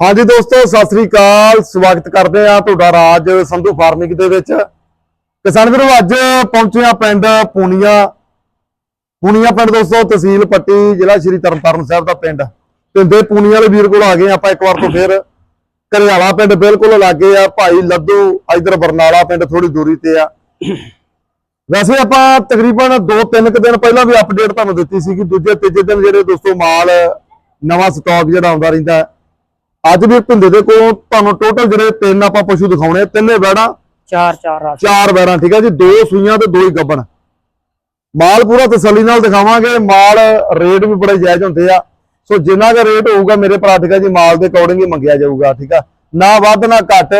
ਹਾਂਜੀ ਦੋਸਤੋ, ਸਤਿ ਸ੍ਰੀ ਅਕਾਲ। ਸਵਾਗਤ ਕਰਦੇ ਆ ਤੁਹਾਡਾ ਰਾਜ ਸੰਧੂ ਫਾਰਮਿੰਗ ਦੇ ਵਿੱਚ। ਕਿਸਾਨ ਵੀਰੋ, ਅੱਜ ਪਹੁੰਚੇ ਆ ਪਿੰਡ ਪੂਨੀਆ। ਪੂਨੀਆ ਪਿੰਡ ਦੋਸਤੋ, ਤਹਿਸੀਲ ਪੱਟੀ, ਜ਼ਿਲ੍ਹਾ ਸ਼੍ਰੀ ਤਰਨਤਾਰਨ ਸਾਹਿਬ ਦਾ ਪਿੰਡ। ਪਿੰਡੇ ਪੂਨੀਆ ਵਾਲੇ ਵੀਰ ਕੋਲ ਆ ਗਏ ਆਪਾਂ ਇੱਕ ਵਾਰ ਤੋਂ ਫਿਰ। ਘਰਿਆਲਾ ਪਿੰਡ ਬਿਲਕੁਲ ਲਾਗੇ ਆ। ਭਾਈ ਲੱਦੂ ਇਧਰ ਬਰਨਾਲਾ ਪਿੰਡ ਥੋੜੀ ਦੂਰੀ ਤੇ ਆ। ਵੈਸੇ ਆਪਾਂ ਤਕਰੀਬਨ 2-3 ਦਿਨ ਪਹਿਲਾਂ ਵੀ ਅਪਡੇਟ ਤੁਹਾਨੂੰ ਦਿੱਤੀ ਸੀ ਕਿ ਦੂਜੇ ਤੀਜੇ ਦਿਨ ਜਿਹੜੇ ਦੋਸਤੋ ਮਾਲ, ਨਵਾਂ ਸਟਾਕ ਜਿਹੜਾ ਆਉਂਦਾ ਰਹਿੰਦਾ। ਅੱਜ ਵੀ ਭਿੰਦੇ ਦੇ ਕੋਲ ਤੁਹਾਨੂੰ ਟੋਟਲ ਜਿਹੜੇ ਤਿੰਨ ਆਪਾਂ ਪਸ਼ੂ ਦਿਖਾਉਣੇ ਆ, ਤਿੰਨੇ ਵੈੜਾਂ ਚਾਰ ਚਾਰ ਰਾਸ਼। ਚਾਰ ਵੈੜਾਂ ਠੀਕ ਹੈ ਜੀ ਦੋ ਸੂਈਆਂ ਤੇ ਦੋ ਹੀ ਗੱਬਣ। ਮਾਲ ਪੂਰਾ ਤਸੱਲੀ ਨਾਲ ਦਿਖਾਵਾਂਗੇ ਮਾਲ ਰੇਟ ਵੀ ਬੜੇ ਜਾਇਜ਼ ਹੁੰਦੇ ਆ। ਸੋ ਜਿੰਨਾ ਦਾ ਰੇਟ ਹੋਊਗਾ ਮੇਰੇ ਭਰਾ ਠੀਕ ਹੈ ਜੀ ਮਾਲ ਦੇ ਅਕੋਰਡਿੰਗ ਹੀ ਮੰਗਿਆ ਜਾਊਗਾ ਠੀਕ ਆ। ਨਾ ਵੱਧ ਨਾ ਘੱਟ।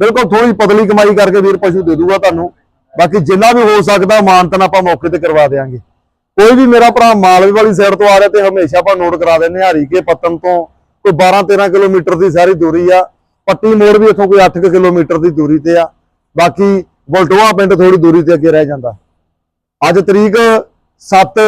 ਬਿਲਕੁਲ ਥੋੜੀ ਪਤਲੀ ਕਮਾਈ ਕਰਕੇ ਵੀਰ ਪਸ਼ੂ ਦੇ ਦੂਗਾ ਤੁਹਾਨੂੰ। ਬਾਕੀ ਜਿੰਨਾ ਵੀ ਹੋ ਸਕਦਾ ਮਾਨਤਨ ਆਪਾਂ ਮੌਕੇ ਤੇ ਕਰਵਾ ਦੇਾਂਗੇ ਕੋਈ ਵੀ ਮੇਰਾ ਭਰਾ ਮਾਲਵੇ ਵਾਲੀ ਸਾਈਡ ਤੋਂ ਆ ਰਿਹਾ ਤੇ ਹਮੇਸ਼ਾ ਆਪਾਂ ਨੋਟ ਕਰਾ ਦਿੰਦੇ ਹਾਂ ਹਰੀਕੇ ਪੱਤਨ ਤੋਂ ਕੋਈ 12 13 ਕਿਲੋਮੀਟਰ ਦੀ ਸਾਰੀ ਦੂਰੀ ਆ, ਪੱਟੀ ਮੋੜ ਵੀ ਇੱਥੋਂ ਕੋਈ 8 ਕਿਲੋਮੀਟਰ ਦੀ ਦੂਰੀ ਤੇ ਆ। ਬਾਕੀ ਬਲਟੋਆ ਪਿੰਡ ਥੋੜੀ ਦੂਰੀ ਤੇ ਅੱਗੇ ਰਹਿ ਜਾਂਦਾ। ਅੱਜ ਤਰੀਕ 7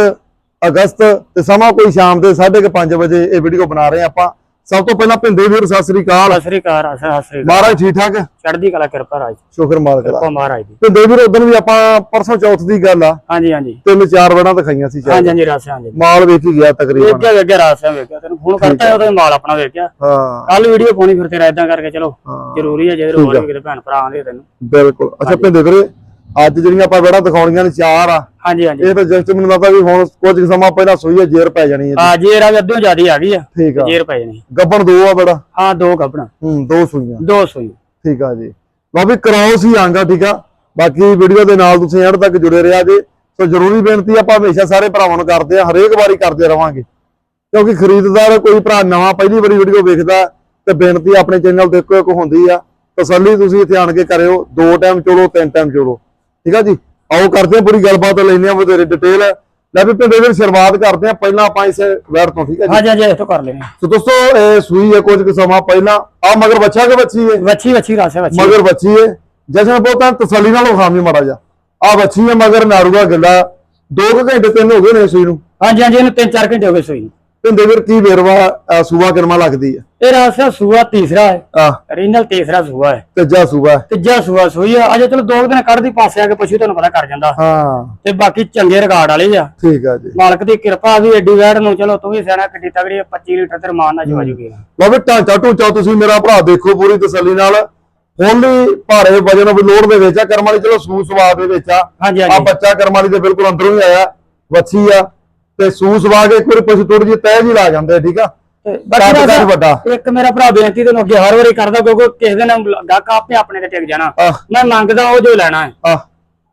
ਅਗਸਤ ਤੇ ਸਮਾਂ ਕੋਈ ਸ਼ਾਮ ਦੇ 5:30 ਵਜੇ ਇਹ ਵੀਡੀਓ ਬਣਾ ਰਹੇ ਹਾਂ ਆਪਾਂ। ਸਭ ਤੋਂ ਪਹਿਲਾਂ ਭਿੰਦੇ ਵੀਰ ਸਤਿ ਸ੍ਰੀ ਅਕਾਲ। ਸਤਿ ਸ੍ਰੀ ਅਕਾਲ ਸਤਿ ਸ੍ਰੀ ਅਕਾਲ। ਮਹਾਰਾਜ ਠੀਕ ਠਾਕ ਚੜ੍ਹਦੀ ਕਲਾ ਕਿਰਪਾ ਰਾਜ। ਸ਼ੁਕਰ ਮਾਲਕ ਦਾ। ਕਿਰਪਾ ਮਹਾਰਾਜ ਦੀ। ਭਿੰਦੇ ਵੀਰ ਉਦੋਂ ਵੀ ਆਪਾਂ ਪਰਸੋਂ ਚੌਥ ਦੀ ਗੱਲ ਆ। ਹਾਂਜੀ ਹਾਂਜੀ। ਤਿੰਨ ਚਾਰ ਵੜਾਂ ਦਿਖਾਈਆਂ ਸੀ ਸ਼ਾਇਦ। ਹਾਂਜੀ ਹਾਂਜੀ ਰਾਸ਼ ਹਾਂਜੀ। ਮਾਲ ਹੀ ਗਿਆ ਤਕਰੀਬਨ। ਵੇਖਿਆ ਵੇਖਿਆ ਰਾਸ਼ ਵੇਖਿਆ। ਤੈਨੂੰ ਫੋਨ ਕਰਤਾ ਉਹਦੇ ਮਾਲ ਆਪਣਾ ਵੇਖਿਆ। ਹਾਂ। ਕੱਲ ਵੀਡੀਓ ਪਾਉਣੀ ਫਿਰ ਤੇਰਾ ਇਦਾਂ ਕਰਕੇ ਚਲੋ ਜ਼ਰੂਰੀ ਹੈ ਜੇ ਹੋਰ ਵੀ ਕਿਤੇ ਭੈਣ ਭਰਾ ਆਂਦੇ ਤੈਨੂੰ। ਬਿਲਕੁਲ। ਅੱਛਾ ਭਿੰਦੇ ਵੀਰੇ ਅੱਜ ਜਿਹੜੀਆਂ ਆਪਾਂ ਵੜਾਂ ਦਿਖਾਉਣੀਆਂ ਨੇ ਚਾਰ ਆ ਹਾਂਜੀ ਹਾਂਜੀ। ਇਹ ਤਾਂ ਜਸਟ ਮੈਨੂੰ ਲੱਗਦਾ ਵੀ ਹੁਣ ਕੁਝ ਸਮਾਂ ਪਹਿਲਾਂ ਸੂਈ ਹੈ ਜੇਰ ਪੈ ਜਾਣੀ ਹੈ ਆ ਜੇਰਾ ਵੀ ਅੱਧੋਂ ਜ਼ਿਆਦੀ ਆ ਗਈ ਆ ਠੀਕ ਆ। ਜੇਰ ਪੈ ਜਾਣੀ। ਗੱਬਣ ਦੋ ਆ ਬੜਾ ਹਾਂ ਦੋ ਕੱਪੜਾ ਹੂੰ ਦੋ ਸੂਈਆਂ। ਦੋ ਸੂਈ। ਠੀਕ ਆ ਜੀ। ਲਓ ਵੀ ਕਰਾਉਸ ਹੀ ਆਂਗਾ ਠੀਕ ਆ। ਬਾਕੀ ਵੀਡੀਓ ਦੇ ਨਾਲ ਤੁਸੀਂ ਐਂਡ ਤੱਕ ਜੁੜੇ ਰਿਹਾ ਜੀ ਸੋ ਜ਼ਰੂਰੀ ਬੇਨਤੀ ਆਪਾਂ ਹਮੇਸ਼ਾ ਸਾਰੇ ਭਰਾਵਾਂ ਨੂੰ ਕਰਦੇ ਆ ਹਰੇਕ ਵਾਰੀ ਕਰਦੇ ਰਵਾਂਗੇ। ਕਿਉਂਕਿ ਖਰੀਦਦਾਰ ਕੋਈ ਭਰਾ ਨਵਾਂ ਪਹਿਲੀ ਵਾਰੀ ਵੀਡੀਓ ਵੇਖਦਾ ਤੇ ਬੇਨਤੀ ਆਪਣੇ ਚੈਨਲ ਤੇ ਇੱਕੋ ਇੱਕ ਹੁੰਦੀ ਆ। ਤਸੱਲੀ ਤੁਸੀਂ ਇੱਥੇ ਆਣ ਕੇ ਕਰਿਓ ਦੋ ਟਾਈਮ ਚੋਲੋ ਤਿੰਨ ਟਾਈਮ ਚੋਲੋ ਠੀਕ ਆ ਜੀ? ਆਓ ਕਰਦੇ ਆ ਪੂਰੀ ਗੱਲਬਾਤ ਲੈਂਦੇ ਆ ਵਧੇਰੇ ਡਿਟੇਲ ਲੈ ਵੀ ਪਿੰਡੇ ਵੀਰ ਸ਼ੁਰੂਆਤ ਕਰਦੇ ਆ ਪਹਿਲਾਂ ਆਪਾਂ ਇਸ ਵੈਰ ਤੋਂ ਠੀਕ ਆ ਜੀ? ਹਾਂਜੀ ਹਾਂਜੀ ਇਸ ਤੋਂ ਕਰ ਲੈਣੇ ਸੋ ਦੋਸਤੋ ਇਹ ਸੂਈ ਹੈ ਕੁਝ ਕੁ ਸਮਾਂ ਪਹਿਲਾਂ। ਆ ਮਗਰ ਬੱਚਾ ਕਿ ਬੱਚੀ ਹੈ ਵੱਛੀ ਵੱਛੀ ਰਾਸ਼ ਵੱਛੀ। ਮਗਰ ਬੱਚੀ ਹੈ ਜਸ਼ਨ ਬਹੁਤਾ ਤਸੱਲੀ ਨਾਲ ਵਿਖਾਵੀਂ ਮਾੜਾ ਜਾ ਆ ਬੱਚੀ ਹੈ ਮਗਰ ਨਾੜੂਆ ਗੱਲਾ। 2 ਘੰਟੇ ਤਿੰਨ ਹੋ ਗਏ ਨੇ ਸੂਈ ਨੂੰ। ਹਾਂਜੀ ਹਾਂਜੀ ਇਹਨੂੰ 3-4 ਘੰਟੇ ਹੋ ਗਏ ਸੂਈ ਨੂੰ। ਪਿੰਦੇ ਵੀਰ ਕੀ ਵੇਰਵਾ ਸੂਆ ਕਰਮਾ ਲੱਗਦੀ ਹੈ ਇਹ ਰਾਸ਼ ਸੂਆ ਤੀਸਰਾ ਹੈ। ਰੀਨਲ ਤੀਸਰਾ ਸੂਆ ਹੈ। ਤੀਜਾ ਸੂਆ ਤੀਜਾ ਸੂਆ ਸੂਈ ਆ। ਅਜੇ ਚਲੋ ਦੋ ਦਿਨ ਕੱਢਦੀ ਪਾਸੇ ਆ ਕੇ ਪਸ਼ੂ ਤੁਹਾਨੂੰ ਪਤਾ ਕਰ ਜਾਂਦਾ। ਹਾਂ। ਤੇ ਬਾਕੀ ਚੰਗੇ ਰਿਕਾਰਡ ਵਾਲੇ ਆ। ਠੀਕ ਆ ਜੀ। ਮਾਲਕ ਦੀ ਕਿਰਪਾ ਵੀ ਐਡੀ ਵੈੜ ਨੂੰ ਚਲੋ ਤੂੰ ਵੀ ਸਿਆਣਾ ਕਿੱਡੀ ਤਗੜੀ ਆ, 25 ਲੀਟਰ ਤੇ ਰਮਾਨ ਨਾਲ ਜਵਾ ਜੂਗੀ ਵੀ ਢਾਂਚਾ ਢੂਚਾ ਤੁਸੀਂ ਮੇਰਾ ਭਰਾ ਦੇਖੋ ਪੂਰੀ ਤਸੱਲੀ ਨਾਲ। ਵੀ ਭਾਰੇ ਵਜਨ ਵੀ ਲੋੜ ਦੇ ਵਿੱਚ ਆ। ਕਰਮ ਵਾਲੀ ਚਲੋ ਸੂ ਸਵਾ ਦੇ ਵਿੱਚ ਆ। ਹਾਂਜੀ। ਆ ਬੱਚਾ ਕਰਮ ਵਾਲੀ ਦੇ ਬਿਲਕੁਲ ਅੰਦਰੋਂ ਹੀ ਆਇਆ। ਵੱਛੀ ਆ। ਤੇ ਸੂ ਸਵਾ ਕੇ ਵਾਰੀ ਪਸ਼ੂ ਥੋੜੀ ਜਿਹੀ ਤਹਿ ਜੀ ਲਾ ਜਾਂਦੇ ਆ, ਠੀਕ ਆ ਬਾਕੀ ਵੱਡਾ। ਇੱਕ ਮੇਰਾ ਭਰਾ ਬੇਨਤੀ ਤੈਨੂੰ ਅੱਗੇ ਹਰ ਵਾਰੀ ਕਰਦਾ ਕਿਉਂਕਿ ਕਿਸੇ ਦਿਨ ਗਾਹਕ ਆਪੇ ਆਪਣੇ ਤੇ ਟਿਕ ਜਾਣਾ। ਆਹ। ਮੈਂ ਮੰਗਦਾ ਉਹ ਜੋ ਲੈਣਾ ਹੈ। ਆਹ।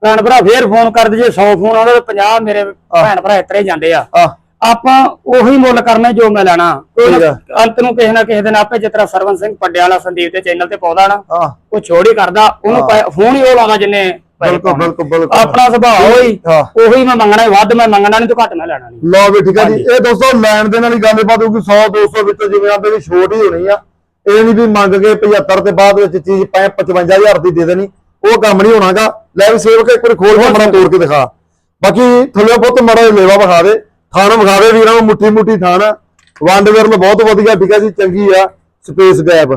ਭੈਣ ਭਰਾ ਫੇਰ ਫੋਨ ਕਰਦੇ ਜੇ 100 ਫੋਨ ਆਉਂਦਾ ਤੇ 50 ਮੇਰੇ ਭੈਣ ਭਰਾ ਇਤਰੇ ਜਾਂਦੇ ਆ। ਆਹ। ਆਪਾਂ ਉਹੀ ਮੁੱਲ ਕਰਨਾ ਜੋ ਮੈਂ ਲੈਣਾ। ਕੋਈ ਠੀਕ ਨਾ- ਆ। ਅੰਤ ਨੂੰ ਕਿਸੇ ਨਾ ਕਿਸੇ ਦਿਨ ਆਪੇ ਜਿਸ ਤਰ੍ਹਾਂ ਸਰਵਨ ਸਿੰਘ ਪੱਡਿਆ ਵਾਲਾ ਸੰਦੀਪ ਦੇ ਚੈਨਲ ਤੇ ਪਾਉਂਦਾ ਨਾ ਆਹ। ਉਹ ਛੋੜ ਹੀ ਕਰਦਾ। ਉਹਨੂੰ ਪੈ- ਫੋਨ ਹੀ ਉਹ ਲਾਉਂਦਾ ਜਿੰਨੇ ਪੈਸੇ ਬਿਲਕੁਲ ਪਾਉਣੇ। ਬਿਲਕੁਲ ਬਿਲਕੁਲ। ਆਪਣਾ ਸੁਭਾਅ ਹੋਈ ਹਾਂ। ਉਹੀ ਮੈਂ ਮੰਗਣਾ ਹੀ ਵੱਧ ਮੈਂ ਮੰਗਣਾ ਨਹੀਂ ਤੇ ਘੱਟ ਮੈਂ ਲੈਣਾ ਨਹੀਂ। ਲਓ ਵੀ ਠੀਕ ਆ ਜੀ। ਇਹ ਦੋਸਤੋ ਲੈਣ ਦੇ ਨਾਲ ਹੀ ਗੱਲਬਾਤ ਹੋਊਗੀ 100 200 ਵਿੱਚੋਂ ਜਿਵੇਂ ਆਂਦੇ ਵੀ ਛੋਟ ਹੀ ਹੋਣੀ ਆ। ਇਹ ਨਹੀਂ ਵੀ ਮੰਗ ਕੇ 75 ਤੇ ਬਾਅਦ ਵਿੱਚ ਚੀਜ਼ 55000 ਦੀ ਦੇ ਦੇਣੀ। ਉਹ ਕੰਮ ਨਹੀਂ ਹੋਣਾਗਾ। ਲੈ ਵੀ ਸੇਵਕ ਇੱਕ ਵਾਰੀ ਖੋਲ ਕੇ ਮੜਾ ਤੋੜ ਕੇ ਦਿਖਾ। ਬਾਕੀ ਥੱਲੇ ਬਹੁਤ ਮੜਾ ਲੇਵਾ ਵਿਖਾ ਦੇ। ਥਾਣ ਵਿਖਾਵੇ ਵੀਰਾਂ ਨੂੰ ਮੁੱਠੀ ਮੁੱਠੀ ਥਾਣ ਵੰਡ ਵਿਰਨ ਬਹੁਤ ਵਧੀਆ ਠੀਕ ਆ ਜੀ ਚੰਗੀ ਆ ਸਪੇਸ ਗੈਪ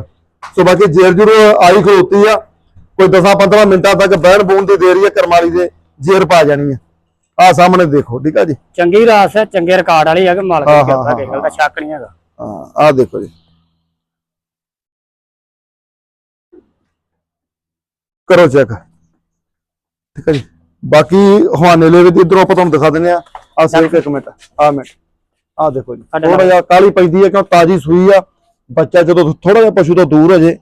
ਸੋ ਬਾਕੀ ਜੇਰ ਜੁਰ ਆਈ ਖਲੋਤੀ ਆ। ਕੋਈ 10 15 ਮਿੰਟਾਂ ਤੱਕ ਬਹਿਣ ਬੂਣ ਦੀ ਦੇਰੀ ਆ ਕਰਮਾਲੀ ਦੇ ਜੇਰ ਪਾ ਜਾਣੀ ਆ ਆ ਸਾਹਮਣੇ ਦੇਖੋ ਠੀਕ ਆ ਜੀ? ਚੰਗੀ ਰਾਸ ਹੈ ਚੰਗੇ ਰਿਕਾਰਡ ਵਾਲੀ ਹੈ ਕਿ ਮਾਲਕ ਹਾਂ, ਦੀ ਹਾਂ, ਕਿਰਪਾ ਕਿਸੇ ਗੱਲ ਦਾ ਸ਼ੱਕ ਨਹੀਂ ਹੈਗਾ। ਹਾਂ ਆ ਦੇਖੋ ਜੀ। ਕਰੋ ਚੈੱਕ ਠੀਕ ਹੈ ਜੀ? ਬਾਕੀ ਹਵਾਨੇ ਲੈ ਵੀ ਇਧਰੋਂ ਆਪਾਂ ਤੁਹਾਨੂੰ ਦਿਖਾ ਦਿੰਦੇ ਆ ਆ ਸਿਰਫ ਇੱਕ ਮਿੰਟ ਆ ਮਿੰਟ। ਆ ਦੇਖੋ ਜੀ। ਥੋੜਾ ਜਿਹਾ ਕਾਲੀ ਪੈਂਦੀ ਹੈ ਕਿਉਂ? ਤਾਜੀ ਸੂਈ ਆ। ਬੱਚਾ ਜਦੋਂ ਥੋੜਾ ਜਿਹਾ ਪਸ਼ੂ ਤੋਂ ਦੂਰ ਹੋ ਜੇ